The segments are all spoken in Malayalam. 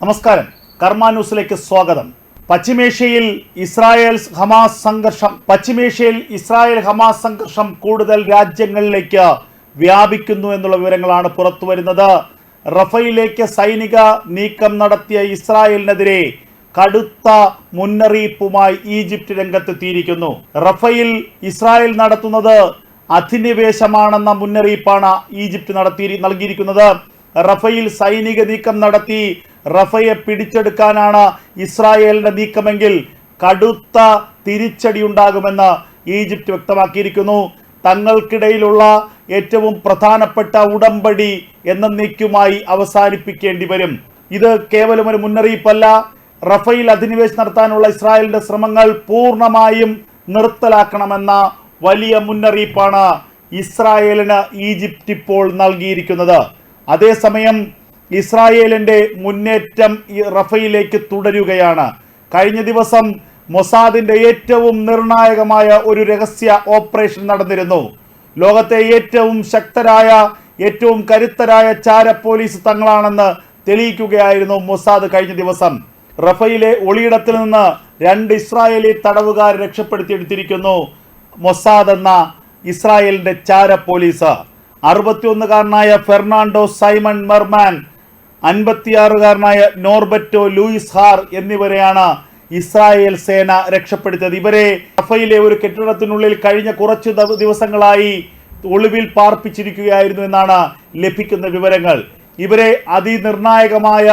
നമസ്കാരം. കർമ്മ ന്യൂസിലേക്ക് സ്വാഗതം. പശ്ചിമേഷ്യയിൽ ഇസ്രായേൽ ഹമാസ് സംഘർഷം. പശ്ചിമേഷ്യയിൽ ഇസ്രായേൽ ഹമാസ് സംഘർഷം കൂടുതൽ രാജ്യങ്ങളിലേക്ക് വ്യാപിക്കുന്നു എന്നുള്ള വിവരങ്ങളാണ് പുറത്തു വരുന്നത് റഫയിലേക്ക് സൈനിക നീക്കം നടത്തിയ ഇസ്രായേലിനെതിരെ കടുത്ത മുന്നറിയിപ്പുമായി ഈജിപ്ത് രംഗത്തെത്തിയിരിക്കുന്നു. റഫയിൽ ഇസ്രായേൽ നടത്തുന്നത് അധിനിവേശമാണെന്ന മുന്നറിയിപ്പാണ് ഈജിപ്ത് നടത്തി നൽകിയിരിക്കുന്നത്. റഫയിൽ സൈനിക നീക്കം നടത്തി റഫയെ പിടിച്ചെടുക്കാനാണ് ഇസ്രായേലിന്റെ നീക്കമെങ്കിൽ കടുത്ത തിരിച്ചടി ഉണ്ടാകുമെന്ന് ഈജിപ്ത് വ്യക്തമാക്കിയിരിക്കുന്നു. തങ്ങൾക്കിടയിലുള്ള ഏറ്റവും പ്രധാനപ്പെട്ട ഉടമ്പടി എന്നേക്കുമായി അവസാനിപ്പിക്കേണ്ടി വരും. ഇത് കേവലം ഒരു മുന്നറിയിപ്പല്ല. റഫയിൽ അധിനിവേശം നടത്താനുള്ള ഇസ്രായേലിന്റെ ശ്രമങ്ങൾ പൂർണമായും നിർത്തലാക്കണമെന്ന വലിയ മുന്നറിയിപ്പാണ് ഇസ്രായേലിന് ഈജിപ്ത് ഇപ്പോൾ നൽകിയിരിക്കുന്നത്. അതേസമയം ഇസ്രായേലിന്റെ മുന്നേറ്റം റഫയിലേക്ക് തുടരുകയാണ്. കഴിഞ്ഞ ദിവസം മൊസാദിന്റെ ഏറ്റവും നിർണായകമായ ഒരു രഹസ്യ ഓപ്പറേഷൻ നടന്നിരുന്നു. ലോകത്തെ ഏറ്റവും ശക്തരായ ഏറ്റവും കരുത്തരായ ചാര പോലീസ് തങ്ങളാണെന്ന് തെളിയിക്കുകയായിരുന്നു മൊസാദ് കഴിഞ്ഞ ദിവസം. റഫയിലെ ഒളിയിടത്തിൽ നിന്ന് രണ്ട് ഇസ്രായേലി തടവുകാരെ രക്ഷപ്പെടുത്തിയെടുത്തിരിക്കുന്നു മൊസാദ് എന്ന ഇസ്രായേലിന്റെ ചാര പോലീസ്. അറുപത്തിയൊന്നുകാരനായ ഫെർണാണ്ടോ സൈമൺ മെർമാൻ അൻപത്തിയാറുകാരനായ നോർബറ്റോ ലൂയിസ് ഹാർ എന്നിവരെയാണ് ഇസ്രായേൽ സേന രക്ഷപ്പെടുത്തിയത്. ഇവരെ റഫയിലെ ഒരു കെട്ടിടത്തിനുള്ളിൽ കഴിഞ്ഞ കുറച്ച് ദിവസങ്ങളായി ഒളിവിൽ പാർപ്പിച്ചിരിക്കുകയായിരുന്നു എന്നാണ് ലഭിക്കുന്ന വിവരങ്ങൾ. ഇവരെ അതിനിർണായകമായ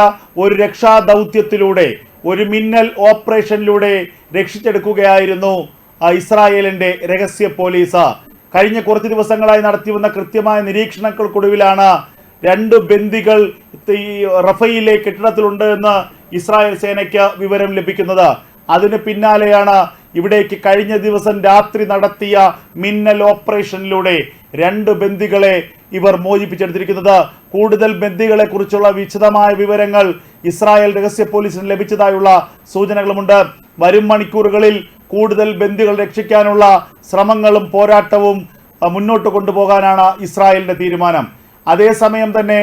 ഒരു രക്ഷാ ദൗത്യത്തിലൂടെ ഒരു മിന്നൽ ഓപ്പറേഷനിലൂടെ രക്ഷിച്ചെടുക്കുകയായിരുന്നു ഇസ്രായേലിന്റെ രഹസ്യ പോലീസ്. കഴിഞ്ഞ കുറച്ച് ദിവസങ്ങളായി നടത്തിവന്ന കൃത്യമായ നിരീക്ഷണങ്ങൾക്കൊടുവിലാണ് രണ്ട് ബന്ദികൾ ഈ റഫയിലെ കെട്ടിടത്തിലുണ്ട് എന്ന് ഇസ്രായേൽ സേനയ്ക്ക് വിവരം ലഭിക്കുന്നത്. അതിന് പിന്നാലെയാണ് ഇവിടേക്ക് കഴിഞ്ഞ ദിവസം രാത്രി നടത്തിയ മിന്നൽ ഓപ്പറേഷനിലൂടെ രണ്ട് ബന്ദികളെ ഇവർ മോചിപ്പിച്ചെടുത്തിരിക്കുന്നത്. കൂടുതൽ ബന്ദികളെ കുറിച്ചുള്ള വിശദമായ വിവരങ്ങൾ ഇസ്രായേൽ രഹസ്യ പോലീസിന് ലഭിച്ചതായുള്ള സൂചനകളുമുണ്ട്. വരും മണിക്കൂറുകളിൽ കൂടുതൽ ബന്ദികൾ രക്ഷിക്കാനുള്ള ശ്രമങ്ങളും പോരാട്ടവും മുന്നോട്ട് കൊണ്ടുപോകാനാണ് ഇസ്രായേലിന്റെ തീരുമാനം. അതേസമയം തന്നെ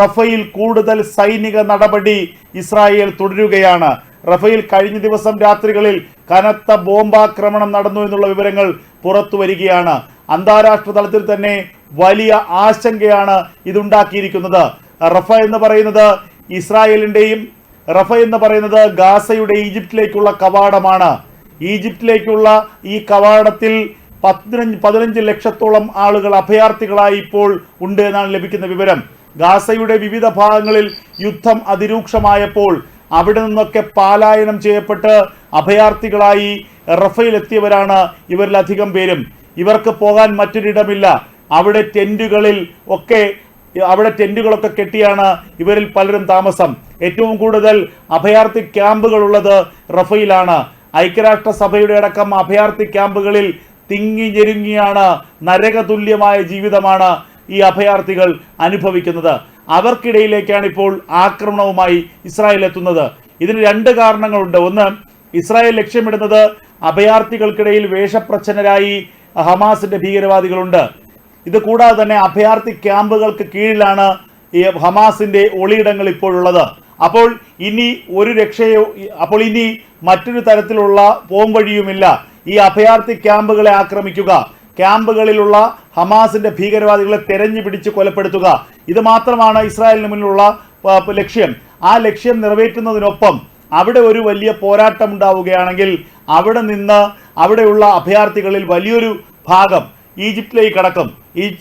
റഫയിൽ കൂടുതൽ സൈനിക നടപടി ഇസ്രായേൽ തുടരുകയാണ്. റഫയിൽ കഴിഞ്ഞ ദിവസം രാത്രികളിൽ കനത്ത ബോംബാക്രമണം നടന്നു എന്നുള്ള വിവരങ്ങൾ പുറത്തു വരികയാണ്. അന്താരാഷ്ട്ര തലത്തിൽ തന്നെ വലിയ ആശങ്കയാണ് ഇതുണ്ടാക്കിയിരിക്കുന്നത്. റഫ എന്ന് പറയുന്നത് ഇസ്രായേലിന്റെയും റഫ എന്ന് പറയുന്നത് ഗാസയുടെ ഈജിപ്തിലേക്കുള്ള കവാടമാണ്. ഈജിപ്തിലേക്കുള്ള ഈ കവാടത്തിൽ പതിനഞ്ച് പതിനഞ്ച് ലക്ഷത്തോളം ആളുകൾ അഭയാർത്ഥികളായി ഇപ്പോൾ ഉണ്ട് എന്നാണ് ലഭിക്കുന്ന വിവരം. ഗാസയുടെ വിവിധ ഭാഗങ്ങളിൽ യുദ്ധം അതിരൂക്ഷമായപ്പോൾ അവിടെ നിന്നൊക്കെ പാലായനം ചെയ്യപ്പെട്ട് അഭയാർത്ഥികളായി റഫയിലെത്തിയവരാണ് ഇവരിലധികം പേരും. ഇവർക്ക് പോകാൻ മറ്റൊരിടമില്ല. അവിടെ ടെന്റുകളിൽ ഒക്കെ അവിടെ ടെന്റുകളൊക്കെ കെട്ടിയാണ് ഇവരിൽ പലരും താമസം. ഏറ്റവും കൂടുതൽ അഭയാർത്ഥി ക്യാമ്പുകൾ ഉള്ളത് റഫയിലാണ്. ഐക്യരാഷ്ട്രസഭയുടെ അടക്കം അഭയാർത്ഥി ക്യാമ്പുകളിൽ തിങ്ങി ഞെരുങ്ങിയാണ് നരകതുല്യമായ ജീവിതമാണ് ഈ അഭയാർത്ഥികൾ അനുഭവിക്കുന്നത്. അവർക്കിടയിലേക്കാണ് ഇപ്പോൾ ആക്രമണവുമായി ഇസ്രായേൽ എത്തുന്നത്. ഇതിന് രണ്ട് കാരണങ്ങളുണ്ട്. ഒന്ന് ഇസ്രായേൽ ലക്ഷ്യമിടുന്നത് അഭയാർത്ഥികൾക്കിടയിൽ വേഷപ്രച്ഛന്നരായി ഹമാസിന്റെ ഭീകരവാദികളുണ്ട്. ഇത് കൂടാതെ തന്നെ അഭയാർത്ഥി ക്യാമ്പുകൾക്ക് കീഴിലാണ് ഈ ഹമാസിന്റെ ഒളിയിടങ്ങൾ ഇപ്പോഴുള്ളത്. അപ്പോൾ ഇനി ഒരു രക്ഷയോ അപ്പോൾ ഇനി മറ്റൊരു തരത്തിലുള്ള പോംവഴിയുമില്ല. ഈ അഭയാർത്ഥി ക്യാമ്പുകളെ ആക്രമിക്കുക. ക്യാമ്പുകളിലുള്ള ഹമാസിന്റെ ഭീകരവാദികളെ തെരഞ്ഞു പിടിച്ച് കൊലപ്പെടുത്തുക. ഇത് മാത്രമാണ് ഇസ്രായേലിന് മുന്നിലുള്ള ലക്ഷ്യം. ആ ലക്ഷ്യം നിറവേറ്റുന്നതിനൊപ്പം അവിടെ ഒരു വലിയ പോരാട്ടം ഉണ്ടാവുകയാണെങ്കിൽ അവിടെ നിന്ന് അവിടെയുള്ള അഭയാർത്ഥികളിൽ വലിയൊരു ഭാഗം ഈജിപ്തിലേക്ക് കടക്കും.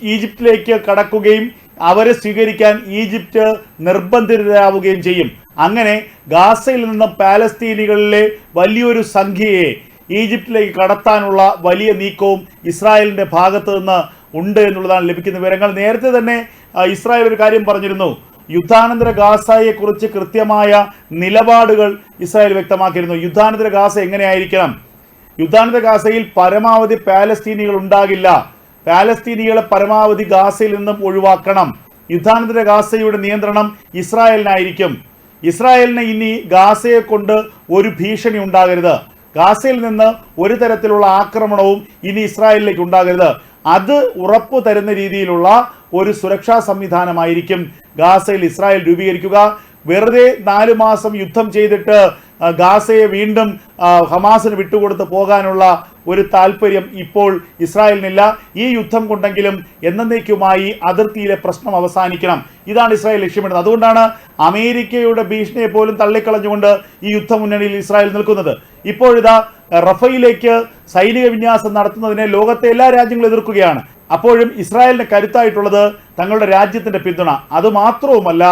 ഈജിപ്തിലേക്ക് കടക്കുകയും അവരെ സ്വീകരിക്കാൻ ഈജിപ്റ്റ് നിർബന്ധിതരാവുകയും ചെയ്യും. അങ്ങനെ ഗാസയിൽ നിന്നും പാലസ്തീനികളിലെ വലിയൊരു സംഖ്യയെ ഈജിപ്തിലേക്ക് കടത്താനുള്ള വലിയ നീക്കവും ഇസ്രായേലിന്റെ ഭാഗത്തു നിന്ന് ഉണ്ട് എന്നുള്ളതാണ് ലഭിക്കുന്ന വിവരങ്ങൾ. നേരത്തെ തന്നെ ഇസ്രായേൽ ഒരു കാര്യം പറഞ്ഞിരുന്നു. യുദ്ധാനന്തര ഗാസയെക്കുറിച്ച് കൃത്യമായ നിലപാടുകൾ ഇസ്രായേൽ വ്യക്തമാക്കിയിരുന്നു. യുദ്ധാനന്തര ഗാസ എങ്ങനെയായിരിക്കണം? യുദ്ധാനന്തര ഗാസയിൽ പരമാവധി പാലസ്തീനികൾ ഉണ്ടാകില്ല. പാലസ്തീനികളെ പരമാവധി ഗാസയിൽ നിന്നും ഒഴിവാക്കണം. യുദ്ധാനന്തര ഗാസയുടെ നിയന്ത്രണം ഇസ്രായേലിനായിരിക്കും. ഇസ്രായേലിന് ഇനി ഗാസയെ കൊണ്ട് ഒരു ഭീഷണി ഉണ്ടാകരുത്. ഗാസയിൽ നിന്ന് ഒരു തരത്തിലുള്ള ആക്രമണവും ഇനി ഇസ്രായേലിലേക്ക് ഉണ്ടാകരുത്. അത് ഉറപ്പു തരുന്ന രീതിയിലുള്ള ഒരു സുരക്ഷാ സംവിധാനമായിരിക്കും ഗാസയിൽ ഇസ്രായേൽ രൂപീകരിക്കുക. വെറുതെ നാല് മാസം യുദ്ധം ചെയ്തിട്ട് ഗാസയെ വീണ്ടും ഹമാസിന് വിട്ടുകൊടുത്ത് പോകാനുള്ള ഒരു താല്പര്യം ഇപ്പോൾ ഇസ്രായേലിനില്ല. ഈ യുദ്ധം കൊണ്ടെങ്കിലും എന്നേക്കുമായി അതിർത്തിയിലെ പ്രശ്നം അവസാനിക്കണം. ഇതാണ് ഇസ്രായേൽ ലക്ഷ്യമിടുന്നത്. അതുകൊണ്ടാണ് അമേരിക്കയുടെ ഭീഷണിയെ പോലും തള്ളിക്കളഞ്ഞുകൊണ്ട് ഈ യുദ്ധമുന്നണിയിൽ ഇസ്രായേൽ നിൽക്കുന്നത്. ഇപ്പോഴിതാ റഫയിലേക്ക് സൈനിക വിന്യാസം നടത്തുന്നതിനെ ലോകത്തെ എല്ലാ രാജ്യങ്ങളും എതിർക്കുകയാണ്. അപ്പോഴും ഇസ്രായേലിന് കരുത്തായിട്ടുള്ളത് തങ്ങളുടെ രാജ്യത്തിന്റെ പിന്തുണ. അതുമാത്രവുമല്ല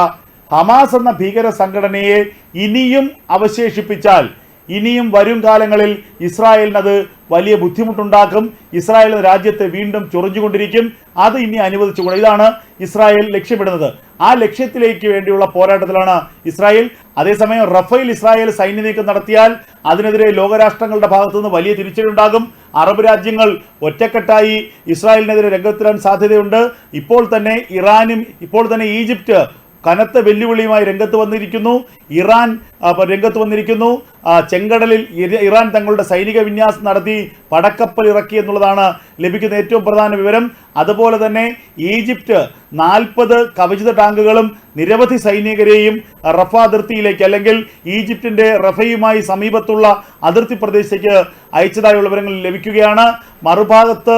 ഹമാസ് എന്ന ഭീകര സംഘടനയെ ഇനിയും അവശേഷിപ്പിച്ചാൽ ഇനിയും വരും കാലങ്ങളിൽ ഇസ്രായേലിനത് വലിയ ബുദ്ധിമുട്ടുണ്ടാക്കും. ഇസ്രായേൽ രാജ്യത്തെ വീണ്ടും ചൊറിഞ്ഞുകൊണ്ടിരിക്കും. അത് ഇനി അനുവദിച്ചുകൊണ്ട് ഇതാണ് ഇസ്രായേൽ ലക്ഷ്യമിടുന്നത്. ആ ലക്ഷ്യത്തിലേക്ക് വേണ്ടിയുള്ള പോരാട്ടത്തിലാണ് ഇസ്രായേൽ. അതേസമയം റഫേൽ ഇസ്രായേൽ സൈന്യ നീക്കം നടത്തിയാൽ അതിനെതിരെ ലോകരാഷ്ട്രങ്ങളുടെ ഭാഗത്തുനിന്ന് വലിയ തിരിച്ചടിയുണ്ടാകും. അറബ് രാജ്യങ്ങൾ ഒറ്റക്കെട്ടായി ഇസ്രായേലിനെതിരെ രംഗത്തിടാൻ സാധ്യതയുണ്ട്. ഇപ്പോൾ തന്നെ ഇറാനും ഇപ്പോൾ തന്നെ ഈജിപ്റ്റ് കനത്ത വെല്ലുവിളിയുമായി രംഗത്ത് വന്നിരിക്കുന്നു. ഇറാൻ രംഗത്ത് വന്നിരിക്കുന്നു. ചെങ്കടലിൽ ഇറാൻ തങ്ങളുടെ സൈനിക വിന്യാസം നടത്തി പടക്കപ്പൽ ഇറക്കി എന്നുള്ളതാണ് ലഭിക്കുന്ന ഏറ്റവും പ്രധാന വിവരം. അതുപോലെ തന്നെ ഈജിപ്റ്റ് നാൽപ്പത് കവചിത ടാങ്കുകളും നിരവധി സൈനികരെയും റഫ അതിർത്തിയിലേക്ക് അല്ലെങ്കിൽ ഈജിപ്തിന്റെ റഫയുമായി സമീപത്തുള്ള അതിർത്തി പ്രദേശത്തേക്ക് അയച്ചതായുള്ള വിവരങ്ങൾ ലഭിക്കുകയാണ്. മറുഭാഗത്ത്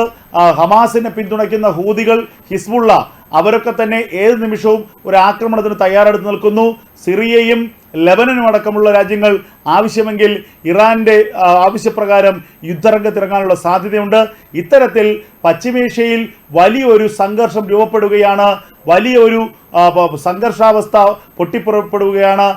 ഹമാസിനെ പിന്തുണയ്ക്കുന്ന ഹൂതികൾ ഹിസ്ബുള്ള അവരൊക്കെ തന്നെ ഏത് നിമിഷവും ഒരു ആക്രമണത്തിന് തയ്യാറെടുത്ത് നിൽക്കുന്നു. സിറിയയും ലെബനനും അടക്കമുള്ള രാജ്യങ്ങൾ ആവശ്യമെങ്കിൽ ഇറാന്റെ ആ, ആവശ്യപ്രകാരം യുദ്ധരംഗത്തിറങ്ങാനുള്ള സാധ്യതയുണ്ട്. ഇത്തരത്തിൽ പശ്ചിമേഷ്യയിൽ വലിയൊരു സംഘർഷം രൂപപ്പെടുകയാണ്. വലിയൊരു സംഘർഷാവസ്ഥ പൊട്ടിപ്പുറപ്പെടുകയാണ്.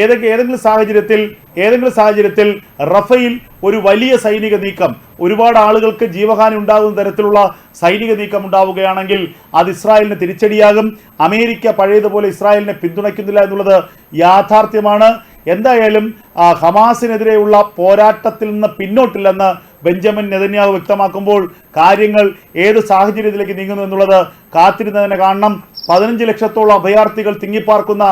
ഏതെങ്കിലും ഏതെങ്കിലും സാഹചര്യത്തിൽ ഏതെങ്കിലും സാഹചര്യത്തിൽ റഫയിൽ ഒരു വലിയ സൈനിക നീക്കം ഒരുപാട് ആളുകൾക്ക് ജീവഹാനി ഉണ്ടാകുന്ന തരത്തിലുള്ള സൈനിക നീക്കം ഉണ്ടാവുകയാണെങ്കിൽ അത് ഇസ്രായേലിന് തിരിച്ചടിയാകും. അമേരിക്ക പഴയതുപോലെ ഇസ്രായേലിനെ പിന്തുണയ്ക്കുന്നില്ല എന്നുള്ളത് യാഥാർത്ഥ്യമാണ്. എന്തായാലും ഹമാസിനെതിരെയുള്ള പോരാട്ടത്തിൽ നിന്ന് പിന്നോട്ടില്ലെന്ന് ബെഞ്ചമിൻ നെതന്യാവ് വ്യക്തമാക്കുമ്പോൾ കാര്യങ്ങൾ ഏത് സാഹചര്യത്തിലേക്ക് നീങ്ങുന്നു എന്നുള്ളത് കാത്തിരുന്ന് തന്നെ കാണണം. പതിനഞ്ച് ലക്ഷത്തോളം അഭയാർത്ഥികൾ തിങ്ങിപ്പാർക്കുന്ന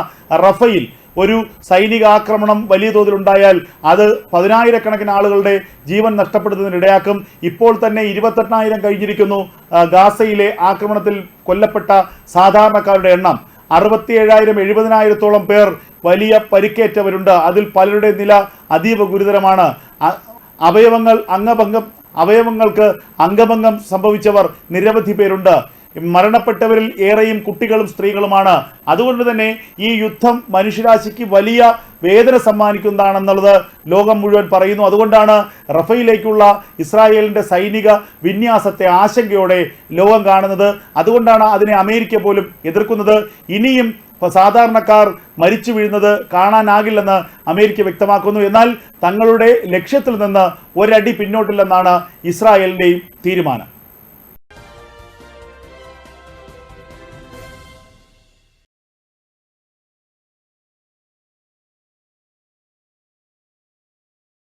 റഫയിൽ ഒരു സൈനിക ആക്രമണം വലിയ തോതിലുണ്ടായാൽ അത് പതിനായിരക്കണക്കിന് ആളുകളുടെ ജീവൻ നഷ്ടപ്പെടുന്നതിനിടയാക്കും. ഇപ്പോൾ തന്നെ ഇരുപത്തെട്ടായിരം കഴിഞ്ഞിരിക്കുന്നു. ഗാസയിലെ ആക്രമണത്തിൽ കൊല്ലപ്പെട്ട സാധാരണക്കാരുടെ എണ്ണം. അറുപത്തിയേഴായിരം എഴുപതിനായിരത്തോളം പേർ വലിയ പരിക്കേറ്റവരുണ്ട്. അതിൽ പലരുടെ നില അതീവ ഗുരുതരമാണ്. അവയവങ്ങൾ അംഗഭംഗം അവയവങ്ങൾക്ക് അംഗഭംഗം സംഭവിച്ചവർ നിരവധി പേരുണ്ട്. മരണപ്പെട്ടവരിൽ ഏറെയും കുട്ടികളും സ്ത്രീകളുമാണ്. അതുകൊണ്ട് തന്നെ ഈ യുദ്ധം മനുഷ്യരാശിക്ക് വലിയ വേദന സമ്മാനിക്കുന്നതാണെന്നുള്ളത് ലോകം മുഴുവൻ പറയുന്നു. അതുകൊണ്ടാണ് റഫയിലേക്കുള്ള ഇസ്രായേലിന്റെ സൈനിക വിന്യാസത്തെ ആശങ്കയോടെ ലോകം കാണുന്നത്. അതുകൊണ്ടാണ് അതിനെ അമേരിക്ക പോലും എതിർക്കുന്നത്. ഇനിയും സാധാരണക്കാർ മരിച്ചു വീഴുന്നത് കാണാനാകില്ലെന്ന് അമേരിക്ക വ്യക്തമാക്കുന്നു. എന്നാൽ തങ്ങളുടെ ലക്ഷ്യത്തിൽ നിന്ന് ഒരടി പിന്നോട്ടില്ലെന്നാണ് ഇസ്രായേലിന്റെയും തീരുമാനം.